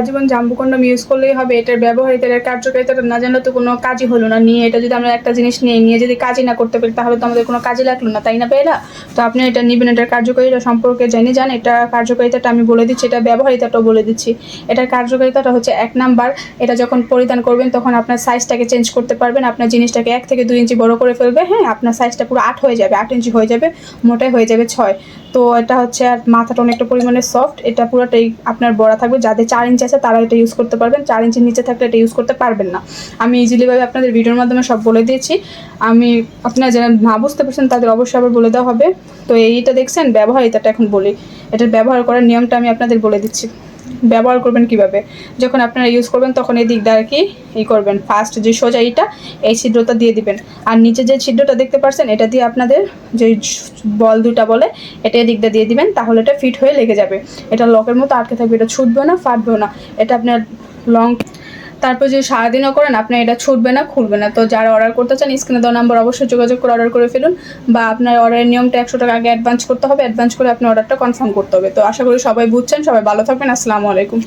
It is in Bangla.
আজীবন জাম্বু কন্ডম ইউজ করলেই হবে, এটার ব্যবহারিতা, এটার কার্যকারিতাটা না জানলে তো কোনো কাজই হলো না। নিয়ে এটা যদি আমরা একটা জিনিস নিয়ে নিয়ে যদি কাজই না করতে পারি, তাহলে তো আমাদের কোনো কাজে লাগল না, তাই না পেলা? তো আপনি এটা নেবেন, এটার কার্যকারিতা সম্পর্কে জেনে যান, এটা কার্যকারিতাটা আমি বলে দিচ্ছি, এটা ব্যবহারিতাটাও বলে দিচ্ছি। এটার কার্যকারিতাটা হচ্ছে এক নাম্বার, এটা যখন পরিধান করবেন, তখন আপনার সাইজটাকে চেঞ্জ করতে পারবেন, আপনার জিনিসটাকে এক থেকে দুই ইঞ্চি বড় করে ফেলবে হ্যাঁ আপনার সাইজটা পুরো আট হয়ে যাবে, আট ইঞ্চি হয়ে যাবে, মোটাই হয়ে যাবে ছয়। তো এটা হচ্ছে আর মাথাটা অনেকটা পরিমাণে সফট এটা পুরোটাই আপনার বড়া থাকবে যাদের চার ইঞ্চি আছে তারা এটা ইউজ করতে পারবেন, চার ইঞ্চির নিচে থাকলে এটা ইউজ করতে পারবেন না। আমি ইজিলিভাবে আপনাদের ভিডিওর মাধ্যমে সব বলে দিয়েছি। আমি আপনারা যারা না বুঝতে পারছেন তাদের অবশ্যই আবার বলে দেওয়া হবে। তো এইটা দেখছেন, ব্যবহার ব্যবহারিতাটা এখন বলি। এটার ব্যবহার করার নিয়মটা আমি আপনাদের বলে দিচ্ছি। ব্যবহার করবেন কীভাবে? যখন আপনারা ইউজ করবেন, তখন এই দিকটা আর কি ই করবেন। ফার্স্ট যে সোজা এইটা এই ছিদ্রটা দিয়ে দিবেন। আর নিচে যে ছিদ্রটা দেখতে পাচ্ছেন এটা দিয়ে আপনাদের যে বল দুটা বলে, এটা এই দিকটা দিয়ে দিবেন, তাহলে এটা ফিট হয়ে লেগে যাবে। এটা লকের মতো আটকে থাকবে, এটা ছুটবে না, ফাটবেও না। এটা আপনার লং তারপর যে সারাদিনও করেন, আপনার এটা ছুটবে না, খুলবে না। তো যারা অর্ডার করতে চান, স্ক্রিনে দেওয়া নাম্বার অবশ্যই যোগাযোগ করে অর্ডার করে ফেলুন বা আপনার অর্ডারের নিয়মটা একশো টাকা আগে অ্যাডভান্স করতে হবে অ্যাডভান্স করে আপনি অর্ডারটা কনফার্ম করতে হবে। তো আশা করি সবাই বুঝছেন, সবাই ভালো থাকবেন, আসসালামু আলাইকুম।